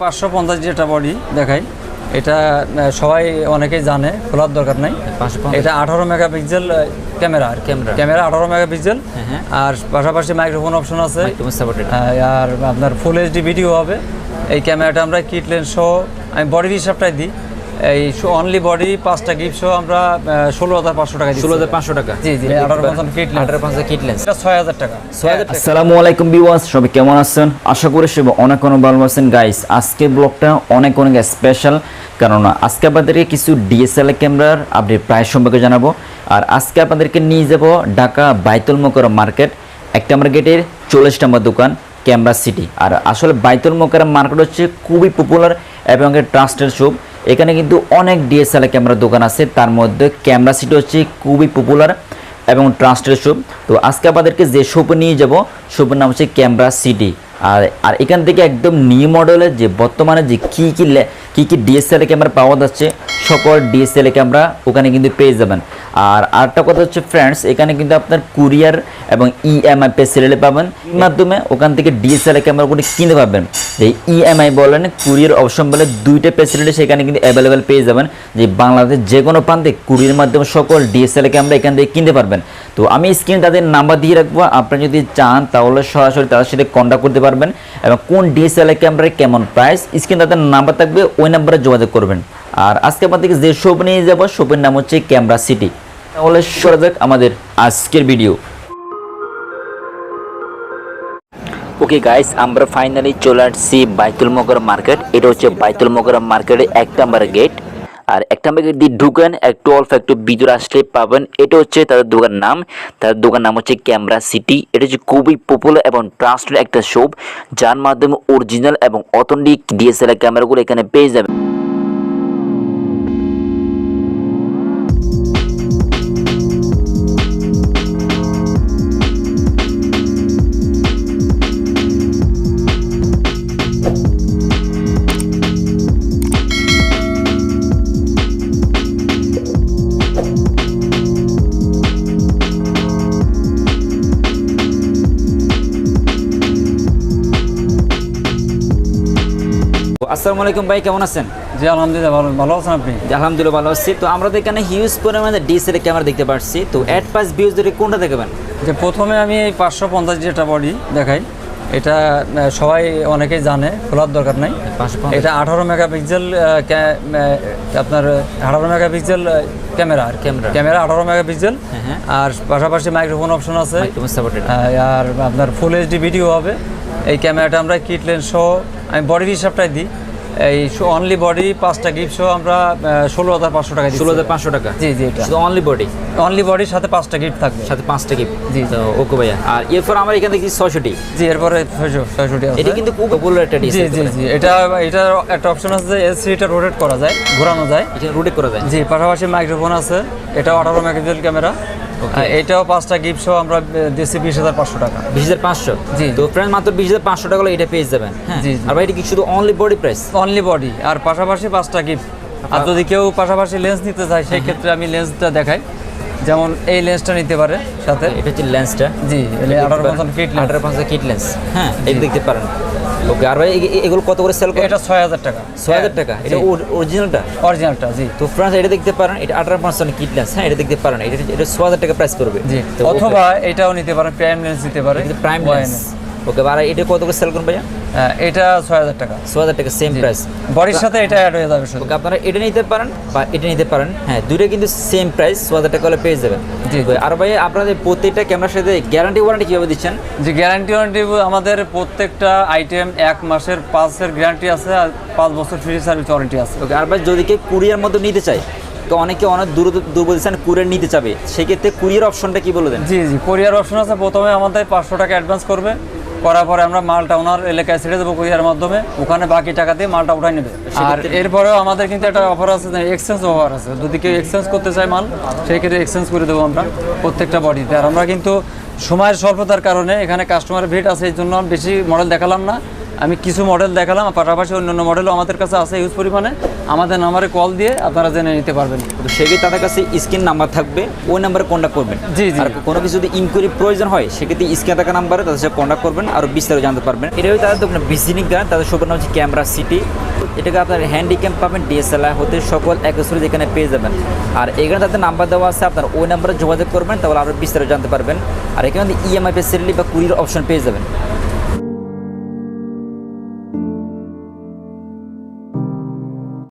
পাঁচশো পঞ্চাশ যেটা বডি দেখাই এটা সবাই অনেকেই জানে খোলার দরকার নাই। এটা আঠারো মেগা পিক্সেল ক্যামেরা। আর। ক্যামেরা আঠারো মেগাপিক্সেল। হ্যাঁ, হ্যাঁ। আর পাশাপাশি মাইক্রোফোন অপশন আছে। আর আপনার ফুল এইচডি ভিডিও হবে। এই ক্যামেরাটা আমরা কিট লেন্স সহ আমি বডির হিসাবটাই দিই। এই অনলি বডি পাঁচটা গিফট সহ আমরা ষোলো হাজার পাঁচশো টাকা ষোলো হাজার পাঁচশো টাকা। জি, জি, আঠারো kit আঠারো কিট লেন্স এটা ছয় হাজার টাকা। ছয় হাজার আসসালামু আলাইকুম বিওয়াস সবাই কেমন আছেন? আশা করি সবাই অনেক অনেক ভালো আছেন। গাইস আজকের ব্লগটা অনেক অনেক স্পেশাল কারণ আজকে আপনাদেরকে কিছু ডিএসএলআর ক্যামেরার আপডেট প্রায় সম্পর্কে জানাব। আর আজকে আপনাদেরকে নিয়ে যাব ঢাকা বাইতুল মোকরম মার্কেট এক নম্বর গেটের চল্লিশ নম্বর দোকান ক্যামেরা সিটি আর আসলে বাইতুল মোকরম মার্কেট হচ্ছে খুবই পপুলার এবং ট্রাস্টেড শপ এখানে কিন্তু অনেক ডিএসএলআর ক্যামেরা দোকান আছে। তার মধ্যে ক্যামেরা সিটি হচ্ছে খুবই পপুলার এবং ট্রাস্টেড শপ তো আজকে আমাদেরকে যে শপে নিয়ে যাব শপের নাম হচ্ছে ক্যামেরা সিটি আর আর এখান থেকে একদম নিউ মডেলের যে বর্তমানে যে কী কী কী কী ডিএসএলআর ক্যামেরা পাওয়া যাচ্ছে সকল ডিএসএলআর ক্যামেরা ওখানে কিন্তু পেয়ে যাবেন। আর আরেকটা কথা হচ্ছে ফ্রেন্ডস এখানে কিন্তু আপনার কুরিয়ার এবং E ইএমআই ফেসিলিটি পাবেন। এর মাধ্যমে ওখান থেকে ডিএসএলআর ক্যামেরাগুলি কিনতে পারবেন। যে ইএমআই বলেন কুরিয়ার অপশন বলে দুইটা ফেসিলিটি সেখানে কিন্তু অ্যাভেলেবেল পেয়ে যাবেন। যে বাংলাদেশ যে কোনো প্রান্তে কুরিয়ার মাধ্যমে সকল ডিএসএলআর ক্যামেরা এখান থেকে কিনতে পারবেন। তো আমি স্ক্রিনে তাদের নাম্বার দিয়ে রাখব। আপনি যদি চান, তাহলে সরাসরি তাদের সাথে কন্ট্যাক্ট করতে পারবেন। এবং কোন ডিএসএলআর ক্যামেরার কেমন প্রাইস স্ক্রিনে তাদের নাম্বার থাকবে, ওই নাম্বারে যোগাযোগ করবেন। আর আজকে আপনাদেরকে যে শপ নিয়ে যাব শপের নাম হচ্ছে ক্যামেরা সিটি তাহলে সরা যাক আমাদের আজকের ভিডিও ওকে গাইস আমরা ফাইনালি চলে আসছি বাইতুল মগরম মার্কেট। এটা হচ্ছে বাইতুল মগরম মার্কেটের এক নম্বর গেট আর এক নম্বর গেট দিয়ে ঢুকেন, একটু অল্প একটু ভিতরে আসলে পাবেন। এটা হচ্ছে তাদের দোকান নাম। তাদের দোকান নাম হচ্ছে ক্যামেরা সিটি এটা হচ্ছে খুবই পপুলার এবং ট্রাস্টেড একটা শপ যার মাধ্যমে অরিজিনাল এবং অথেন্টিক ডিএসএলআর ক্যামেরাগুলো এখানে পেয়ে যাবেন। আসসালামু আলাইকুম ভাই কেমন আছেন? জি আলহামদুলিল্লাহ ভালো ভালো আছেন আপনি? জি, আলহামদুলিল্লাহ ভালো আছি। তো আমরা তো এখানে হিউজ পরিমাণে ডিএসএলআর ক্যামেরা দেখতে পাচ্ছি তো অ্যাড পাস ভিউজ ধরে কোনটা দেখাবেন? যে প্রথমে আমি এই পাঁচশো পঞ্চাশ যেটা বডি দেখাই এটা সবাই অনেকেই জানে খোলার দরকার নাই। এটা আঠারো মেগাপিক্সেল আপনার আঠারো মেগাপিক্সেল ক্যামেরা আর Camera। ক্যামেরা আঠারো মেগাপিক্সেল হ্যাঁ, হ্যাঁ। আর পাশাপাশি মাইক্রোফোন অপশন আছে। আর আপনার ফুল এইচডি ভিডিও হবে। ক্যামেরাটা আমরা কিট লেন্স সহ আমি বডির হিসাবটাই দিই। এই অনলি বডি পাঁচটা গিফট সহ আমরা ষোলো হাজার পাঁচশো টাকা ষোলো হাজার পাঁচশো টাকা? জি জি এটা। শুধু অনলি বডি অনলি বডির সাথে পাঁচটা গিফট থাকবে। সাথে পাঁচটা গিফট জি। তো ওকে ভাইয়া। আর এরপর আমার এখানে দেখছি ছয়শটি? জি এরপরে ছয়শো ছয়শোটি আছে। এটা কিন্তু খুব পপুলার একটা জি জি জি। এটা এটা একটা অপশন আছে যে এস এটা রোটেট করা যায় ঘোরানো যায়। এটা রোটেট করা যায়? জি পাশাপাশি মাইক্রোফোন আছে। এটা আঠারো মেগাপিক্সেল ক্যামেরা এটাও পাঁচটা গিফট সহ আমরা দিচ্ছি বিশ হাজার পাঁচশো টাকা। বিশ হাজার পাঁচশো? জি। তো ফ্রেন্ড মাত্র বিশ হাজার পাঁচশো টাকা এটা পেয়ে যাবেন হ্যাঁ। আর ভাই এটা কি শুধু only body price only body আর পাশাপাশি পাঁচটা গিফট আর যদি কেউ পাশাপাশি লেন্স নিতে চায় সেই ক্ষেত্রে আমি লেন্সটা দেখাই। যেমন এই লেন্সটা নিতে পারে সাথে। এটা হচ্ছে লেন্সটা জি আঠারো ফিট লেন্স আঠারো পাঁচশো কিট লেন্স হ্যাঁ এটা দেখতে পারেন। ওকে আর ভাই এগুলো কত করে সেল করে? এটা ছয় হাজার টাকা। ছয় হাজার টাকা? এটা অরিজিনালটা অরিজিনালটা জি। তো ফ্রেন্ডস এটা দেখতে পারেন এটা আঠারো পার্সেন্ট কিটনেস হ্যাঁ এটা দেখতে পারেন এটা এটা ছ হাজার টাকা প্রাইস করবে জি। অথবা এটাও নিতে পারেন প্রাইম লেন্স নিতে পারে প্রাইম লেন্স ওকে আর এটা কত করে সেল করুন ভাইয়া? এটা ছয় হাজার টাকা। ছ হাজার টাকা সেম প্রাইস বডির সাথে এটা অ্যাড হয়ে যাবে শুধু। ওকে আপনারা এটা নিতে পারেন বা এটা নিতে পারেন। হ্যাঁ দুটো কিন্তু সেম প্রাইস ছ হাজার টাকা হলে পেয়ে যাবেন। আর ভাই আপনাদের প্রত্যেকটা ক্যামেরার সাথে গ্যারান্টি ওয়ারেন্টি কীভাবে দিচ্ছেন? যে গ্যারান্টি ওয়ারেন্টি আমাদের প্রত্যেকটা আইটেম এক মাসের পাঁচের গ্যারান্টি আছে আর পাঁচ বছর ফ্রি সার্ভিস ওয়ারেন্টি আছে। ওকে আর ভাই যদি কেউ কুরিয়ার মধ্যে নিতে চায় তো অনেকে অনেক দূর দূর বলছেন কুরিয়ার নিতে চাবে। সেক্ষেত্রে কুরিয়ার অপশনটা কি বলে দেন? জি জি কোরিয়ার অপশন আছে। প্রথমে আমাদের পাঁচশো টাকা অ্যাডভান্স করবে। করার পরে আমরা মালটা ওনার এলাকায় ছেড়ে দেবো কোরিয়ার মাধ্যমে ওখানে বাকি টাকা দিয়ে মালটা উঠাই নেবে। আর এরপরেও আমাদের কিন্তু একটা অফার আছে এক্সচেঞ্জ অফার আছে। যদি কেউ এক্সচেঞ্জ করতে চায় মাল সেই ক্ষেত্রে এক্সচেঞ্জ করে দেবো আমরা প্রত্যেকটা বডিতে আর আমরা কিন্তু সময়ের স্বল্পতার কারণে এখানে কাস্টমারের ভিড় আছে এই জন্য বেশি মডেল দেখালাম না। আমি কিছু মডেল দেখালাম পাশাপাশি অন্যান্য মডেলও আমাদের কাছে আছে ইউজ পরিমাণে। আমাদের নাম্বারে কল দিয়ে আপনারা জেনে নিতে পারবেন। তো সেক্ষেত্রে তাদের কাছে স্ক্রিন নাম্বার থাকবে ওই নাম্বারে কন্ট্যাক্ট করবেন। জি, জি। আর কোনো কিছু যদি ইনকোয়ারি প্রয়োজন হয় সেক্ষেত্রে স্ক্রিনে থাকা নাম্বারে তাদের সাথে কন্ট্যাক্ট করবেন আর বিস্তারিত জানতে পারবেন। এটা এটাই তাদের দোকান ভিজিটিং কার্ড তাদের সবার নাম হচ্ছে ক্যামেরা সিটি এটাকে আপনার হ্যান্ডি ক্যাম্প পাবেন ডিএসএলআর হতে সকল অ্যাক্সেসরিজ এখানে পেয়ে যাবেন। আর এখানে তাদের নাম্বার দেওয়া আছে আপনার ওই নাম্বারে যোগাযোগ করবেন তাহলে আরও বিস্তারিত জানতে পারবেন। আর এখানে ইএমআই ফেসিলিটি বা কুরির অপশন পেয়ে যাবেন।